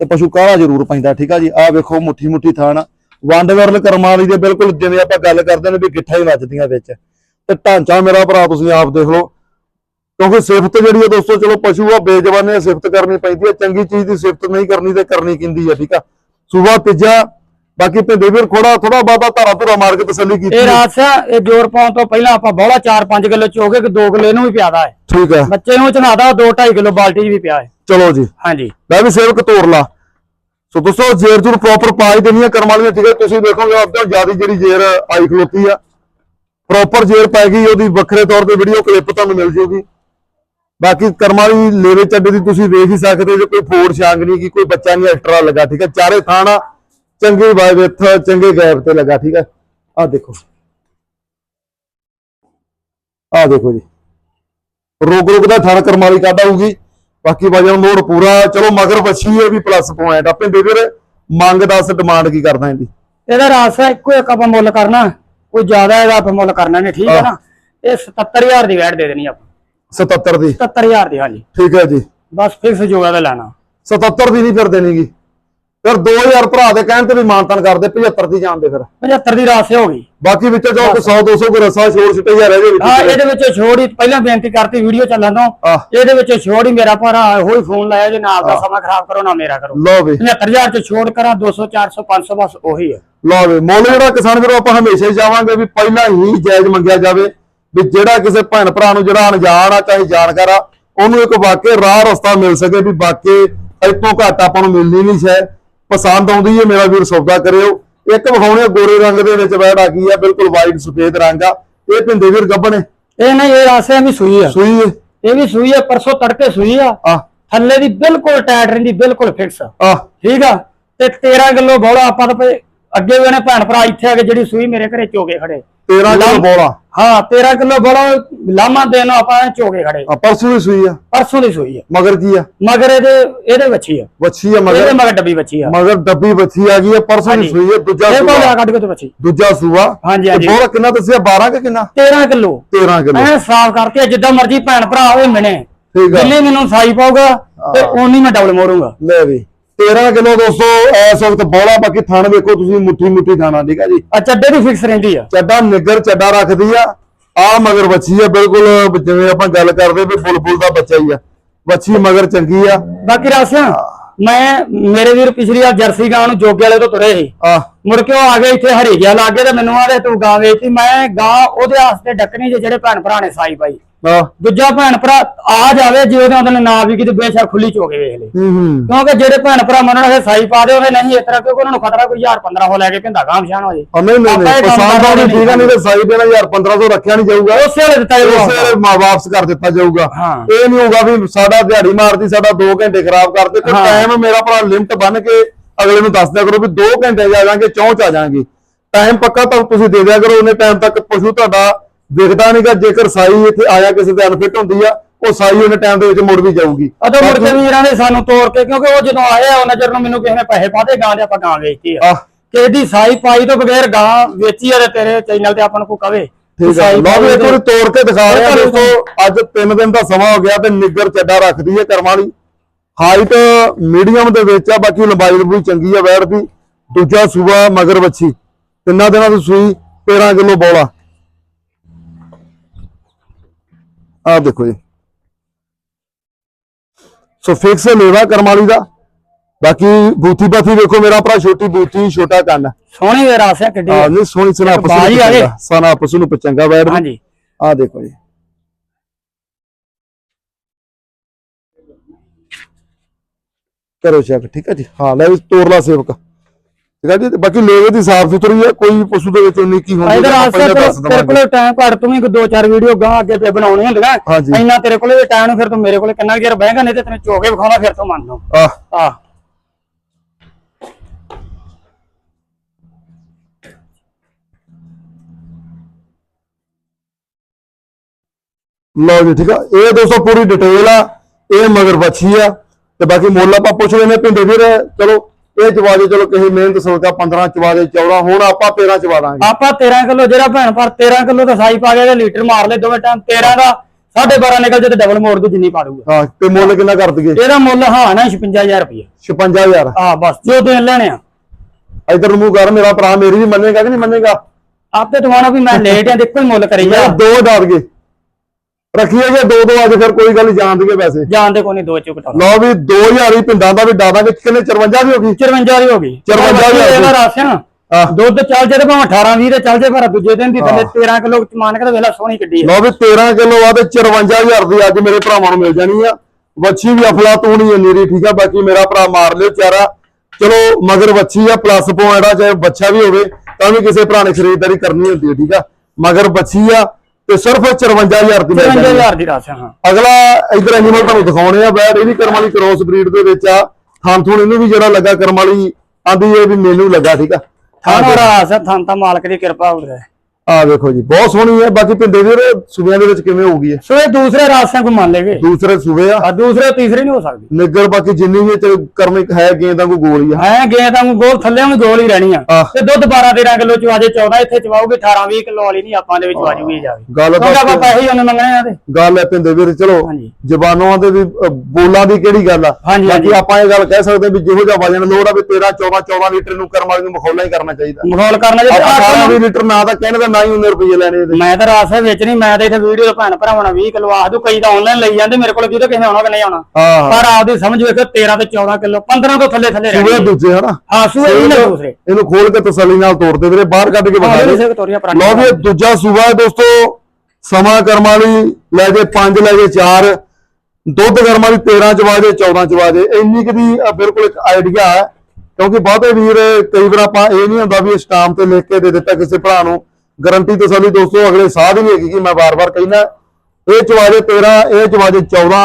ਤੇ ਪਸ਼ੂ ਕਾਲਾ ਜ਼ਰੂਰ ਪੈਂਦਾ, ਠੀਕ ਆ ਜੀ? ਆ ਵੇਖੋ ਮੁੱਠੀ ਮੁੱਠੀ ਥਾਣ ਵੰਡ ਵਰਲ ਕਰਮਾਲੀ ਦੇ ਬਿਲਕੁਲ ਜਿਵੇਂ ਆਪਾਂ ਗੱਲ ਕਰਦੇ ਨੇ ਵੀ ਗਿੱਠਾਂ ਹੀ ਵੱਜਦੀਆਂ ਵਿੱਚ। ਤੇ ਢਾਂਚਾ ਮੇਰਾ ਭਰਾ, ਤੁਸੀਂ ਆਪ ਦੇਖ ਲਓ। ਕਿਉਂਕਿ ਸਿਫਤ ਜਿਹੜੀ ਹੈ ਦੋਸਤੋ, ਚਲੋ ਪਸ਼ੂ ਆ ਬੇਜਵਾਨੇ ਸਿਫਤ ਕਰਨੀ ਪੈਂਦੀ ਹੈ ਚੰਗੀ ਚੀਜ਼ ਦੀ ਸਿਫਤ ਨਹੀਂ ਕਰਨੀ ਤੇ ਕਰਨੀ ਕਿੰਦੀ ਹੈ ਠੀਕ ਆ? ਸੂਬਾ ਤੀਜਾ ਬਾਕੀ ਭਿੰਦੇ ਵੀਰ ਖੋੜਾ ਥੋੜਾ ਬਾਤਾ ਧਾਰਾ ਧੁਰਾ ਮਾਰ ਕੇ ਤਸੱਲੀ ਕੀਤੀ ਇਹ। ਰਾਸ ਹੈ ਇਹ ਜੋਰ ਪਾਉਣ ਤੋਂ ਪਹਿਲਾਂ ਆਪਾਂ ਬੋਲਾ 4-5 ਕਿਲੋ ਚੋਗੇ ਕਿ 2 ਕਿਲੋ ਇਹਨੂੰ ਵੀ ਪਿਆਦਾ ਹੈ। ਠੀਕ ਹੈ। ਬੱਚੇ ਨੂੰ ਚਨਾਦਾ 2-2.5 ਕਿਲੋ ਬਾਲਟੀ ਵੀ ਪਿਆ ਹੈ। ਚਲੋ ਜੀ। ਹਾਂਜੀ। ਮੈਂ ਵੀ ਸੇਵਕ ਤੋੜ ਲਾ। ਸੋ ਦੋਸਤੋ ਜੇਰ ਜੂਰ ਪ੍ਰੋਪਰ ਪਾ ਹੀ ਦੇਣੀ ਹੈ ਕਰਮ ਵਾਲੀਆਂ ਠੀਕ ਹੈ। ਤੁਸੀਂ ਦੇਖੋਗੇ ਆਪਦਾ ਜ਼ਿਆਦਾ ਜਿਹੜੀ ਜੇਰ ਆਈ ਖਲੋਤੀ ਆ। ਪ੍ਰੋਪਰ ਜੇਰ ਪੈ ਗਈ ਉਹਦੀ ਵੱਖਰੇ ਤੌਰ ਤੇ ਵੀਡੀਓ ਕਲਿੱਪ ਤੁਹਾਨੂੰ ਮਿਲ ਜੂਗੀ। ਬਾਕੀ ਕਰਮ ਵਾਲੀ ਲੇਵੇ ਚੱਡੇ ਦੀ ਤੁਸੀਂ ਵੇਖ ਹੀ ਸਕਦੇ ਜੇ ਕੋਈ ਫੋੜ ਛਾਂਗ ਨਹੀਂ ਕੀ ਕੋਈ ਬੱਚਾ ਨਹੀਂ ਐਕਸਟਰਾ ਲੱਗਾ ਠੀਕ ਹੈ। ਚਾਰੇ ਥਾਣਾ ਚੰਗੇ ਬਾਈ ਵਿੱਥ ਚੰਗੇ ਗੈਪ ਤੇ ਲੱਗਾ ਠੀਕ ਹੈ ਆਹ ਦੇਖੋ। ਆਹ ਦੇਖੋ ਜੀ। ਰੋਕ ਰੋਕ ਦਾ ਥਣ ਕਰਮ ਵਾਲੀ ਕੱਢ ਆਊਗੀ। ਬਾਕੀ ਵਜਨ ਲੋਡ ਪੂਰਾ। ਚਲੋ ਮਗਰ ਬੱਚੀ ਹੈ ਵੀ ਪਲੱਸ ਪੁਆਇੰਟ ਆਪਣੇ ਦੇ ਵੀਰ ਮੰਗ 10 ਡਿਮਾਂਡ ਕੀ ਕਰਦਾ ਇਹਦੀ? ਇਹਦਾ ਰਾਸਾ ਇੱਕੋ ਇੱਕ ਆਪਾਂ ਮੁੱਲ ਕਰਨਾ। ਕੋਈ ਜ਼ਿਆਦਾ ਇਹਦਾ ਆਪਾਂ ਮੁੱਲ ਕਰਨਾ ਨਹੀਂ ਠੀਕ ਹੈ ਨਾ? ਇਹ 77000 ਦੀ ਵੈਟ ਦੇ ਦੇਣੀ ਆਪਾਂ। 77 ਦੀ। 77000 ਦੀ ਹਾਂਜੀ। ਠੀਕ ਹੈ ਜੀ। ਬਸ ਫਿਕਸ ਜੋਗਾ ਦਾ ਲੈਣਾ। 77 ਦੀ ਨਹੀਂ ਫਿਰ ਦੇਣੀਗੀ ਫਿਰ 2000 ਭਰਾ ਦੇ ਕਹਿਣ ਤੇ ਵੀ ਮਾਨਤਨ ਕਰਦੇ 75 ਦੀ ਜਾਂਦੇ ਫਿਰ। 75 ਦੀ ਰਾਸੇ ਹੋ ਗਈ। ਬਾਕੀ ਵਿੱਚੋਂ ਜੋ 100 200 ਕੋ ਰਸਾ ਛੋੜ ਛਿੱਟੇ ਜਾ ਰਹਿ ਜੇ ਹਾਂ ਵਿੱਚ ਇਹਦੇ ਵਿੱਚ ਛੋੜ ਹੀ ਪਹਿਲਾਂ ਬੇਨਤੀ ਕਰਤੀ ਵੀਡੀਓ ਚੱਲਣ ਤੋਂ। ਇਹਦੇ ਵਿੱਚ ਛੋੜ ਹੀ ਮੇਰਾ ਭਰਾ ਹੋਈ ਫੋਨ ਲਾਇਆ ਜੇ ਨਾ ਆਪਦਾ ਸਮਾਂ ਖਰਾਬ ਕਰੋ ਨਾ ਮੇਰਾ ਕਰੋ। ਲਓ ਵੀ। 75000 ਚ ਛੋੜ ਕਰਾਂ 200 400 500 ਬਸ ਉਹੀ ਹੈ। ਲਓ ਵੀ ਮੁੱਲ ਜਿਹੜਾ ਕਿਸਾਨ ਵੀਰੋ ਆਪਾਂ ਹਮੇਸ਼ਾ ਹੀ ਚਾਹਾਂਗੇ ਵੀ ਪਹਿਲਾਂ ਹੀ ਜਾਇਜ਼ ਮੰਗਿਆ ਜਾਵੇ ਵੀ ਜਿਹੜਾ ਕਿਸੇ ਭੈਣ ਭਰਾ ਨੂੰ ਜਿਹੜਾ ਅਣਜਾਣ ਆ ਚਾਹੇ ਜਾਣਕਾਰ ਆ ਉਹਨੂੰ ਇੱਕ ਵਾਕਿਆ ਰਾਹ ਰਸਤਾ ਮਿਲ ਸਕੇ ਵੀ ਵਾਕਿਆ ਇਤੋਂ ਘੱਟ ਆਪਾਂ ਨੂੰ ਮਿਲਣੀ ਨਹੀਂ ਸ਼ੈ। ਪਸੰਦ ਆਉਂਦੀ ਹੈ ਮੇਰਾ ਵੀਰ ਸੌਦਾ ਕਰਿਓ। ਇੱਕ ਵਿਖਾਉਣੇ ਗੋਰੇ ਰੰਗ ਦੇ ਵਿੱਚ ਬੈਠ ਆ ਗਈ ਆ ਬਿਲਕੁਲ ਵਾਈਟ ਸਫੇਦ ਰੰਗ ਆ। ਇਹ ਭਿੰਦੇ ਵੀਰ ਗੱਬਣੇ। ਇਹ ਨਹੀਂ ਇਹ ਰਾਸੇ ਵੀ ਸੂਈ ਆ। ਸੂਈ ਇਹ ਵੀ ਸੂਈ ਆ ਪਰਸੋਂ ਤੜਕੇ ਸੂਈ ਆ। ਆ। ਥੱਲੇ ਦੀ ਬਿਲਕੁਲ ਟਾਈਟ ਰਹਿੰਦੀ ਬਿਲਕੁਲ ਫਿਕਸ ਆ। ਠੀਕ ਆ? ਤੇ 13 ਕਿਲੋ ਬੋਲਾ ਆਪਾਂ ਤਾਂ ਅੱਗੇ ਵੀ ਉਹਨੇ ਭੈਣ ਭਰਾ ਇੱਥੇ ਆ ਕੇ ਜਿਹੜੀ ਸੂਈ ਮੇਰੇ ਘਰੇ ਚੋਗੇ ਖੜੇ। 13 ਕਿਲੋ ਬੋਲਾ। ਹਾਂ 13 ਕਿਲੋ ਬੋਲਾ ਲਾਮਾ ਦੇਣ ਨੂੰ ਆਪਾਂ ਚੋਗੇ ਖੜੇ। ਆ ਪਰਸੋਂ ਦੀ ਸੂਈ ਆ। ਪਰਸੋਂ ਦੀ ਸੂਈ ਆ। ਮਗਰ ਕੀ ਆ? ਮਗਰ ਇਹਦੇ ਇਹਦੇ ਬੱਚੀ ਆ। ਵੱਛੀ ਆ ਮਗਰ। ਇਹਦੇ ਮਗਰ ਡੱਬੀ ਬੱਚੀ ਆ। ਮਗਰ ਡੱਬੀ ਵੱਛੀ ਆ ਗਈ ਆ ਪਰਸੋਂ ਦੀ ਹਾਂਜੀ। ਸੂਈ ਆ ਦੂਜਾ ਇਹ ਕੋਲ ਸੂਆ। ਆ ਕੱਢ ਕੇ ਤੇ ਬੱਚੀ ਦੂਜਾ ਸੂਆ। ਹਾਂਜੀ, ਹਾਂਜੀ। ਬੋਲਾ ਕਿੰਨਾ ਦੱਸਿਆ? 12 ਕਿ ਕਿੰਨਾ? 13 ਕਿਲੋ। 13 ਕਿਲੋ। ਐ ਸਾਫ਼ ਕਰਕੇ ਜਿੱਦਾਂ ਮਰਜ਼ੀ ਭੈਣ ਭਰਾ ਹੋਵੇ ਮਿਣੇ। ਠੀਕ ਆ ਜਿੰਨੀ ਮੈਨੂੰ ਸਾਈ ਪਾਊਗਾ ਤੇ ਓਨੀ ਮੈਂ ਡਬਲ ਮੋੜੂੰਗਾ। ਲੈ ਵੀ। 13 ਕਿਲੋ ਦੋਸਤੋ ਇਸ ਵਕਤ ਬੋਲਾ ਬਾਕੀ ਥਣ ਵੇਖੋ ਤੁਸੀਂ ਮੁੱਠੀ ਮੁੱਠੀ ਥਾਣਾ ਠੀਕ ਆ ਜੀ? ਆ ਚੱਡੇ ਦੀ ਫਿਕਸ ਰਹਿੰਦੀ ਆ। ਚੱਡਾ ਨਿੱਗਰ ਚੱਡਾ ਰੱਖਦੀ ਆ ਆ ਮਗਰ ਬੱਚੀ ਆ ਬਿਲਕੁਲ ਜਿਵੇਂ ਆਪਾਂ ਗੱਲ ਕਰਦੇ ਵੀ ਬੁਲਬੁਲ ਦਾ ਬੱਚਾ ਹੀ ਆ। ਬੱਚੀ ਮਗਰ ਚੰਗੀ ਆ। ਬਾਕੀ ਰਾਸਿਆ ਮੈਂ ਮੇਰੇ ਵੀਰ ਪਿਛਲੀ ਵਾਰ ਜਰਸੀ ਗਾਂ ਨੂੰ ਜੋਗੇ ਵਾਲੇ ਤੋਂ ਤੁਰੇ ਸੀ। ਆ। ਮੁੜ ਕੇ ਉਹ ਆ ਗਏ ਇੱਥੇ ਹਰੀ ਗਿਆ ਲਾਗੇ ਤੇ ਮੈਨੂੰ ਆਦੇ ਤੂੰ ਗਾਂ ਵੇਚੀ ਮੈਂ ਗਾਂ ਉਹਦੇ ਵਾਸਤੇ ਡੱਕਣੀ ਜਿਹੜੇ ਭੈਣ ਭਰਾ ਨੇ ਸਾਈ ਪਾਈ। ਦੂਜਾ ਭੈਣ ਭਰਾ ਆ ਜਾਵੇ ਜੇ ਉਹਦੇ ਉਹਦੇ ਨਾ ਵੀ ਕਿਤੇ ਬੇਸ਼ੱਕ ਖੁੱਲੀ ਚੋਕੇ ਵੇਖ ਲੈ। ਕਿਉਂਕਿ ਜਿਹੜੇ ਭੈਣ ਭਰਾ ਮੰਨਣਗੇ ਸਾਈ ਪਾ ਦੇ ਉਹਦੇ ਨਹੀਂ ਇਸ ਤਰ੍ਹਾਂ ਕਿਉਂਕਿ ਉਹਨਾਂ ਨੂੰ ਖਤਰਾ ਕੋਈ 1000 1500 ਹੋ ਲੈ ਕੇ ਪਿੰਦਾ ਗਾਂ ਪਛਾਣ ਹੋ ਜੇ। ਨਹੀਂ ਨਹੀਂ ਆਉਣੀ ਕਰਦੇ ਠੀਕ ਆ ਨਹੀਂ ਤੇ ਸਾਈ ਦੇਣਾ ਯਾਰ 1500 ਰੱਖਿਆ ਨਹੀਂ ਜਾਊਗਾ। ਉਸੇ ਵੇਲੇ ਦਿੱਤਾ ਉਸੇ ਜਾਊਗਾ ਵੇਲੇ ਮਾ ਵਾਪਸ ਕਰ ਦਿੱਤਾ ਜਾਊਗਾ। ਇਹ ਨਹੀਂ ਹੋਊਗਾ ਵੀ ਸਾਡਾ ਦਿਹਾੜੀ ਮਾਰਦੀ ਸਾਡਾ 2 ਘੰਟੇ ਖਰਾਬ ਕਰਦੇ ਤੇ। ਟਾਈਮ ਮੇਰਾ ਭਰਾ ਲਿਮਟ ਬੰਨ ਕੇ ਅਗਲੇ ਨੂੰ ਦੱਸ ਦਿਆ ਕਰੋ ਵੀ 2 ਘੰਟੇ ਜਾ ਜਾਾਂਗੇ ਚੌਂ ਚ ਆ ਜਾਾਂਗੇ। ਟਾਈਮ ਪੱਕਾ ਤਾਂ ਤੁਸੀਂ ਦੇ ਦਿਆ ਕਰੋ ਉਹਨੇ ਟਾਈਮ ਤੱਕ ਪਸ਼ੂ ਤੁਹਾਡਾ ਦਿਖਦਾ ਨਹੀਂਗਾ ਜੇਕਰ ਸਾਈ ਇੱਥੇ ਆਇਆ ਕਿਸੇ ਦੇ ਅਨਫਿਟ ਹੁੰਦੀ ਆ ਉਹ ਸਾਈ ਉਹਨੇ ਟਾਈਮ ਦੇ ਵਿੱਚ ਮੁੜ ਵੀ ਜਾਊਗੀ। ਅਦੋਂ ਮੁੜ ਕੇ ਵੀਰਾਂ ਨੇ ਸਾਨੂੰ ਤੋੜ ਕੇ ਕਿਉਂਕਿ ਉਹ ਜਦੋਂ ਆਏ ਆ ਉਹ ਨਜ਼ਰ ਨੂੰ ਮੈਨੂੰ ਕਿਸੇ ਨੇ ਪੈਸੇ ਪਾਦੇ ਗਾਂ ਦੇ ਆਪਾਂ ਗਾਂ ਵੇਚਤੀ ਆ। ਆਹ। ਕਿਸੇ ਦੀ ਸਾਈ ਪਾਈ ਤੋਂ ਬਗੈਰ ਗਾਂ ਵੇਚੀ ਆ ਤੇ ਤੇਰੇ ਚੈਨਲ ਤੇ ਆਪਾਂ ਨੂੰ ਕੋਈ ਕਵੇ। ਠੀਕ ਹੈ ਲਓ ਵੀ ਇੱਕ ਤੋੜ ਕੇ ਦਿਖਾ ਰਿਹਾ ਤਾਂ ਦੋਸਤੋ ਅੱਜ 3 ਦਿਨ ਦਾ ਸਮਾਂ ਹੋ ਗਿਆ ਤੇ ਨਿੱਗਰ ਚੱਡਾ ਰੱਖਦੀ ਹੈ ਕਰਮਾਂ ਵਾਲੀ ਹਾਈਟ ਮੀਡੀਅਮ ਦੇ ਵਿੱਚ ਆ ਬਾਕੀ ਲੰਬਾਈ ਲੰਬੂਈ ਚੰਗੀ ਆ ਵੈੜ ਦੀ ਦੂਜਾ ਸੂਆ ਮਗਰ ਬੱਚੀ ਤਿੰਨਾਂ ਦਿਨਾਂ ਦੀ ਸੂਈ 13 ਕਿਲੋ ਬੋਲਾ। ਆਹ ਦੇਖੋ ਜੀ। ਸੋ ਫਿਕਸ ਲੇਵਾ ਕਰਮਾਲੀ ਦਾ। ਬਾਕੀ ਬੂਥੀ ਬਾਥੀ ਵੇਖੋ ਮੇਰਾ ਭਰਾ ਛੋਟੀ ਬੂਥੀ ਛੋਟਾ ਕੰਨ। ਸੋਹਣੀ ਵੇ ਰਾਸਿਆ ਕਿੱਡੀ। ਆ ਨਹੀਂ ਸੋਹਣੀ ਸਨਾ ਪਸੂ ਬਾਜੀ ਆ ਗਏ। ਸਨਾ ਪਸੂ ਨੂੰ ਪਚੰਗਾ ਦੀ। ਹਾਂਜੀ। ਆ ਦੇਖੋ ਜੀ। ਕਰੋ ਚੈੱਕ ਠੀਕ ਹੈ ਜੀ? ਹਾਂ ਲੈ ਵੀ ਤੋੜ ਲਾ ਸੇਵਕ। ਠੀਕ ਹੈ ਜੀ? ਤੇ ਬਾਕੀ ਲੇਵੇ ਦੀ ਸਾਫ਼ ਸੁਥਰੀ ਹੈ ਕੋਈ ਪਸ਼ੂ ਦੇ ਵਿੱਚ ਉਨੀ ਕੀ ਹੁੰਦੀ ਪਹਿਲਾਂ ਦੱਸ ਤੇਰੇ ਕੋਲੇ ਟਾਈਮ ਘੱਟ ਤੂੰ ਕੋਈ ਦੋ ਚਾਰ ਵੀਡੀਓ ਗਾਂ ਅੱਗੇ ਤੇ ਬਣਾਉਣੀ ਹੁੰਦੀਆਂ ਹਾਂਜੀ। ਇੰਨਾ ਤੇਰੇ ਕੋਲੇ ਵੀ ਟਾਈਮ ਫਿਰ ਤੂੰ ਮੇਰੇ ਕੋਲੇ ਕਿੰਨਾ ਚਿਰ ਬਹਿਗਾ ਨਹੀਂ ਤੇ ਤੈਨੂੰ ਚੋਕੇ ਵਿਖਾਉਣਾ ਫਿਰ ਤੂੰ ਮੰਨ ਲਓ ਆ ਆ ਲਓ ਜੀ ਠੀਕ ਆ? ਇਹ ਦੋਸਤੋ ਪੂਰੀ ਡਿਟੇਲ ਆ ਇਹ ਮਗਰ ਬੱਚੀ ਆ ਤੇ ਬਾਕੀ ਮੁੱਲ ਆਪਾਂ ਪੁੱਛ ਲੈਨੇ ਪਿੰਡੇ ਵੀਰ। ਚਲੋ ਇਹ ਚਵਾਦੇ ਚਲੋ ਕਿਸੇ ਮਿਹਨਤ ਸੋਚਦਾ 15 ਚਵਾਦੇ 14 ਹੁਣ ਆਪਾਂ 13 ਚਵਾ ਦਾਂਗੇ। ਆਪਾਂ 13 ਕਿਲੋ ਜਿਹੜਾ ਭੈਣ ਪਰ 13 ਕਿਲੋ ਦਾ ਸਾਈ ਪਾ ਗਿਆ ਤੇ ਲੀਟਰ ਮਾਰ ਲੈ ਦੋਵੇਂ ਟਾਈਮ 13 ਦਾ 12.5 ਨਿਕਲ ਜੇ ਤੇ ਡਬਲ ਮੋੜ ਦੂ ਜਿੰਨੀ ਪਾ ਦੂਗਾ ਹਾਂ ਤੇ ਮੁੱਲ ਕਿੰਨਾ ਕਰ ਦਈਏ? ਇਹਦਾ ਮੁੱਲ ਹਾਂ ਨਾ 56000 ਰੁਪਏ 56000 ਆ ਬਸ ਜੋ ਦੇਣ ਲੈਣੇ ਆ। ਇਧਰ ਮੂੰਹ ਕਰ ਮੇਰਾ ਭਰਾ ਮੇਰੀ ਵੀ ਮੰਨੇਗਾ ਕਿ ਨਹੀਂ ਮੰਨੇਗਾ? ਆਪੇ ਤੁਹਾਡਾ ਵੀ ਮੈਂ ਲੇਟ ਆ ਦੇਖੋ ਹੀ ਮੁੱਲ ਕਰੀ ਜਾ। ਦੋ ਦਾਦ ਗਏ ਰੱਖੀਏ ਜੇ ਦੋ ਦੋ ਅੱਜ ਫਿਰ ਕੋਈ ਗੱਲ ਨੀ ਜਾਣ ਦਈਏ ਵੈਸੇ ਜਾਣਦੇ ਕੋਈ ਨਹੀਂ ਦੋ ਚੁਕਟਾ ਲਓ ਵੀ 2000 ਹੀ ਪਿੰਡਾਂ ਦਾ ਵੀ ਡਾਦਾ ਵਿੱਚ ਕਿੰਨੇ 54 ਦੀ ਹੋ ਗਈ? 54 ਦੀ ਹੋ ਗਈ। 54 ਦੀ ਹੋ ਗਈ। ਰਾਸ਼ਨ। ਦੁੱਧ ਚੱਲ ਜੇ ਤੇ ਭਾਵੇਂ 18 20 ਦੇ ਚੱਲ ਜੇ ਪਰ ਦੂਜੇ ਦਿਨ ਦੀ ਥੱਲੇ 13 ਕਿਲੋ ਮਾਨ ਕੇ ਤੇ ਵੇਲਾ ਸੋਹਣੀ ਕੱਢੀ ਲਓ ਵੀ 13 ਕਿਲੋ ਆ ਤੇ 54000 ਦੀ ਅੱਜ ਮੇਰੇ ਭਰਾਵਾਂ ਨੂੰ ਮਿਲ ਜਾਣੀ ਆ। ਵੱਛੀ ਵੀ ਅਫਲਾ ਤੂਣੀ ਹੈ ਨੀਰੀ ਠੀਕ ਆ? ਬਾਕੀ ਮੇਰਾ ਭਰਾ ਮਾਰ ਲਿਓ ਚਾਰਾ। ਚਲੋ ਮਗਰ ਵੱਛੀ ਆ ਪਲੱਸ ਪੁਆਇੰਟ ਆ ਚਾਹੇ ਬੱਚਾ ਵੀ ਹੋਵੇ ਤਾਂ ਵੀ ਕਿਸੇ ਭਰਾ ਨੇ ਖਰੀਦਦਾਰੀ ਕਰਨੀ ਹੁੰਦੀ ਹੈ ਠੀਕ ਆ? ਮਗਰ ਬੱਚੀ ਆ ਤੇ ਸਿਰਫ 54000 ਦੀ ਮਿਲ ਜਾਣੀ ਹੈ 55000 ਦੀ ਰਾਸ ਹੈ। ਹਾਂ ਅਗਲਾ ਇਧਰ ਐਨੀਮਲ ਤੁਹਾਨੂੰ ਦਿਖਾਉਣੇ ਆ ਬੈਡ ਇਹ ਵੀ ਕਰਮ ਵਾਲੀ ਕ੍ਰੋਸ ਬਰੀਡ ਦੇ ਵਿੱਚ ਆ। ਥਾਂ ਥੂਣ ਇਹਨੂੰ ਵੀ ਜਿਹੜਾ ਲੱਗਾ ਕਰਮ ਵਾਲੀ ਆਂਦੀ ਇਹ ਵੀ ਮੈਨੂੰ ਲੱਗਾ ਠੀਕ ਆ? ਥਾਣਾ ਰਾਸ ਹੈ ਥਾਂ ਤਾਂ ਮਾਲਕ ਦੀ ਕਿਰਪਾ ਹੋਵੇ। ਆ ਵੇਖੋ ਜੀ ਬਹੁਤ ਸੋਹਣੀ ਹੈ ਬਾਕੀ ਪਿੰਡੇ ਵੀਰ ਸੂਬਿਆਂ ਦੇ ਵਿੱਚ ਕਿਵੇਂ ਹੋਊਗੀ ਇਹ? ਸੋ ਇਹ ਦੂਸਰੇ ਰਾਸਿਆਂ ਕੋ ਮੰਨ ਲੇਗੇ ਦੂਸਰੇ ਸੂਬੇ ਆ। ਆ ਦੂਸਰੇ ਤੀਸਰੇ ਨਹੀਂ ਹੋ ਸਕਦੀ। ਨਿੱਗਰ ਬਾਕੀ ਜਿੰਨੀ ਵੀ ਤੇ ਕਰਮਿਕ ਹੈ ਗੇਂਦ ਦਾ ਕੋਈ ਗੋਲ ਹੀ ਆ। ਐ ਗਏ ਤਾਂ ਗੋਲ ਥੱਲੇ ਵੀ ਗੋਲ ਹੀ ਰਹਿਣੀ ਆ। ਆਹ। ਤੇ ਦੁੱਧ 12 13 ਕਿਲੋ ਚ ਆਜੇ 14 ਇੱਥੇ ਚਵਾਓਗੇ 18 20 ਕਿਲੋ ਵਾਲੀ ਨਹੀਂ ਆਪਾਂ ਦੇ ਵਿੱਚ ਆਜੂਗੀ ਜਾਵੇ। ਗੱਲ ਕਿਉਂਕਿ ਆਪਾਂ ਬਸ ਪੈਸੇ ਹੀ ਉਹਨੇ ਮੰਗਣੇ ਆ ਤੇ ਗੱਲ ਹੈ ਪਿੰਡੇ ਵੀਰ ਚਲੋ ਹਾਂਜੀ। ਜ਼ਬਾਨਾਂ ਦੇ ਵੀ ਅ, ਬੋਲਾਂ ਦੀ ਕਿਹੜੀ ਗੱਲ ਆ? ਹਾਂਜੀ, ਬਾਕੀ ਹਾਂਜੀ। ਆਪਾਂ ਇਹ ਗੱਲ ਕਹਿ ਸਕਦੇ ਵੀ ਜਿਹੋ ਜਿਹਾ ਵਜਨ ਲੋੜ ਆ ਵੀ 13 14 14 ਲੀਟਰ ਨੂੰ ਕਰਮ ਵਾਲੀ ਨੂੰ ਮਖੌਲਾ ਹੀ ਕਰਨਾ ਚਾਹੀਦਾ। ਮਖੌਲ ਕਰਨਾ ਜੇ ਆਪਾਂ ਆਹ 18 ਲੀਟਰ ਨਾ ਤਾਂ ਕਹਿਣ ਦਾ ਨਾ ਹੀ 19 ਰੁਪਏ ਲੈਣੇ ਇਹਦੇ। ਮੈਂ ਤਾਂ ਰਾਸ ਵਿੱਚ ਨਹੀਂ ਮੈਂ ਤਾਂ ਇੱਥੇ ਵੀਡੀਓ ਭੈਣ ਭਰਾਵਾਂ 20 ਕਿਲੋ ਆਖ ਦੂ ਕਈ ਤਾਂ ਆਨਲਾਈਨ ਲਈ ਜਾਂਦੇ ਮੇਰੇ ਕੋਲ ਵੀਡੀਓ ਕਿਸੇ ਆਉਣਾ ਕਿ ਨਹੀਂ ਆਉਣਾ। ਹਾਂ। ਪਰ ਆਪਦੀ ਸਮਝ ਵੇਖੋ 13 ਤੇ 14 ਕਿਲੋ 15 ਤੋਂ ਥੱਲੇ ਥੱਲੇ ਰਹਿਣੀ ਦੂਜੇ ਹਨਾ? ਹਾਂ ਸੂਏ ਹੀ ਨੇ ਦੂਸਰੇ। ਇਹਨੂੰ ਖੋਲ ਕੇ ਤਸੱਲੀ ਨਾਲ ਤੋੜਦੇ ਵੀਰੇ ਬਾਹਰ ਕੱਢ ਕੇ ਤੋਰੀਆਂ ਲਓ ਵੀ ਦੂਜਾ ਸੂਬਾ ਹੈ ਦੋਸਤੋ ਸਮਾਂ ਕਰਮ ਵਾਲੀ ਲੈ ਜੇ 5 ਲੈ ਜੇ 4 ਦੁੱਧ ਕਰਮ ਵਾਲੀ 13 ਚਵਾ ਜੇ 14 ਚਵਾ ਜੇ ਇੰਨੀ ਕੁ ਦੀ ਬਿਲਕੁਲ ਇੱਕ ਆਈਡੀਆ ਹੈ ਕਿਉਂਕਿ ਬਹੁਤੇ ਵੀਰ ਕਈ ਵਾਰ ਆਪਾਂ ਇਹ ਨਹੀਂ ਹੁੰਦਾ ਵੀ ਸਟਾਮ ਤੇ ਲਿਖ ਕੇ ਦੇ ਦਿੱਤਾ ਕਿਸੇ ਭਰਾ ਨੂੰ ਗਾਰੰਟੀ ਤਸੱਲੀ ਦੋਸਤੋ ਅਗਲੇ ਸਾਹ ਦੀ ਨਹੀਂ ਹੈਗੀ ਕਿ ਮੈਂ ਵਾਰ-ਵਾਰ ਕਹਿਣਾ ਇਹ ਚਵਾ ਜੇ 13 ਇਹ ਚਵਾ ਜੇ 14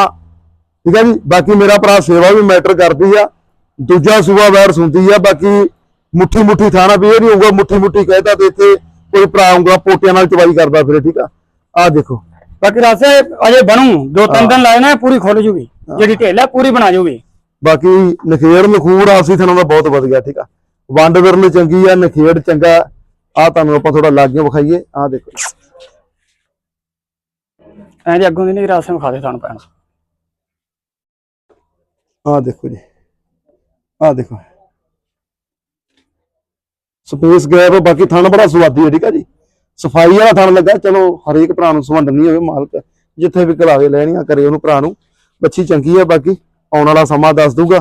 ਠੀਕ ਹੈ ਜੀ? ਬਾਕੀ ਮੇਰਾ ਭਰਾ ਸੇਵਾ ਵੀ ਮੈਟਰ ਕਰਦੀ ਆ। ਦੂਜਾ ਸੂਬਾ ਵੈਰ ਸੁਣਦੀ ਆ। ਬਾਕੀ ਮੁੱਠੀ ਮੁੱਠੀ ਥਾਣਾ ਵੀ ਇਹ ਨਹੀਂ ਹੋਊਗਾ ਮੁੱਠੀ ਮੁੱਠੀ ਕਹਿਤਾ ਤੇ ਇੱਥੇ ਕੋਈ ਭਰਾ ਆਊਗਾ ਪੋਟਿਆਂ ਨਾਲ ਚਵਾਈ ਕਰਦਾ ਫਿਰ ਠੀਕ ਆ? ਆ ਦੇਖੋ। ਬਾਕੀ ਰਾਸੇ ਅਜੇ ਬਣੂ। ਦੋ ਤਿੰਨ ਦਿਨ ਲਾਏ ਨਾ ਪੂਰੀ ਖੁੱਲ ਜੂਗੀ। ਜਿਹੜੀ ਢੇਲ ਹੈ ਪੂਰੀ ਬਣਾ ਜੂਗੀ। ਬਾਕੀ ਨਖੇੜ ਨਖੂੜ ਆਸੀ ਥਾਣਾ ਦਾ ਬਹੁਤ ਵਧ ਗਿਆ ਠੀਕ ਆ? ਵੰਡ ਵਿਰਲ ਚੰਗੀ ਆ ਨਖੇੜ ਚੰਗਾ। ਆ ਤੁਹਾਨੂੰ ਆਪਾਂ ਥੋੜਾ ਲਾਗੇ ਵਿਖਾਈਏ ਆ ਦੇਖੋ। ਐਂ ਜੇ ਅੱਗੋਂ ਦੀ ਨਹੀਂ ਰਾਸੇ ਵਿਖਾ ਦੇ ਤੁਹਾਨੂੰ ਪੈਣਾ ਆ ਦੇਖੋ ਜੀ ਆ ਦੇਖੋ। ਸਪੇਸ ਗੈਪ ਬਾਕੀ ਥਣ ਬੜਾ ਸਵਾਦੀ ਹੈ ਠੀਕ ਆ ਜੀ। ਸਫ਼ਾਈ ਵਾਲਾ ਥਣ ਲੱਗਾ ਚਲੋ ਹਰੇਕ ਭਰਾ ਨੂੰ ਨਹੀਂ ਹੋਵੇ ਮਾਲਕ ਜਿੱਥੇ ਵੀ ਕਲਾਵੇ ਲੈਣੀਆਂ ਕਰੇ ਉਹਨੂੰ ਭਰਾ ਨੂੰ। ਬੱਚੀ ਚੰਗੀ ਆ ਬਾਕੀ ਆਉਣ ਵਾਲਾ ਸਮਾਂ ਦੱਸ ਦੂਗਾ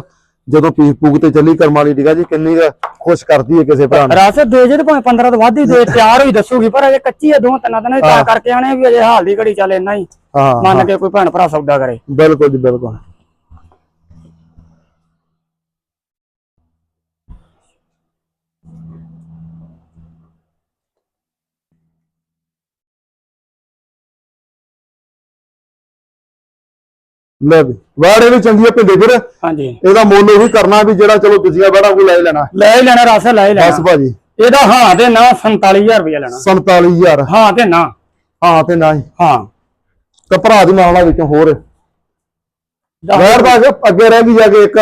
ਜਦੋਂ ਪੀਸ ਪੂਗ ਤੇ ਚੱਲੀ ਕਰਮ ਵਾਲੀ ਠੀਕ ਆ ਜੀ ਕਿੰਨੀ ਖੁਸ਼ ਕਰਦੀ ਹੈ ਕਿਸੇ ਭਰਾ ਨੂੰ। ਰਾਸੇ ਦੇ ਜੇ ਤੇ ਭਾਵੇਂ 15 ਤੋਂ ਵੱਧ ਹੀ ਦੇ ਤਿਆਰ ਹੋਈ ਦੱਸੂਗੀ ਪਰ ਅਜੇ ਕੱਚੀ ਹੈ ਦੋ ਤਿੰਨ ਦਿਨ ਤਾਂ ਕਰਕੇ ਆਣੇ ਵੀ ਅਜੇ ਹਾਲ ਦੀ ਘੜੀ ਚੱਲ ਇੰਨਾ ਹੀ। ਹਾਂ ਮੰਨ ਕੇ ਕੋਈ ਭੈਣ ਭਰਾ ਸੌਦਾ ਕਰੇ। ਬਿਲਕੁਲ ਜੀ ਬਿਲਕੁਲ। ਲੈ ਵੀ। ਵਾੜੇ ਵੀ ਚੰਗੀ ਆ ਪਿੰਡੇ ਫਿਰ। ਹਾਂਜੀ। ਇਹਦਾ ਮੁੱਲ ਉਹੀ ਕਰਨਾ ਵੀ ਜਿਹੜਾ ਚਲੋ ਦੂਜੀਆਂ ਵਾੜਾ ਕੋਈ ਲੈ ਲੈਣਾ। ਲੈ ਹੀ ਲੈਣਾ ਰਾਸੇ ਲੈ ਹੀ ਬਸ ਲੈਣਾ ਭਾਜੀ। ਇਹਦਾ ਹਾਂ ਤੇ ਨਾ 47000 ਰੁਪਏ ਲੈਣਾ। 47000 ਹਾਂ ਤੇ ਨਾ। ਹਾਂ ਤੇ ਨਹੀਂ ਹਾਂ। ਤੇ ਭਰਾ ਦੀ ਮਾਲਾ ਵਿੱਚੋਂ ਹੋਰ। ਵਾਰ ਦਾ ਅੱਗੇ- ਰਹਿ ਗਈ ਜਾ ਕੇ ਇੱਕ।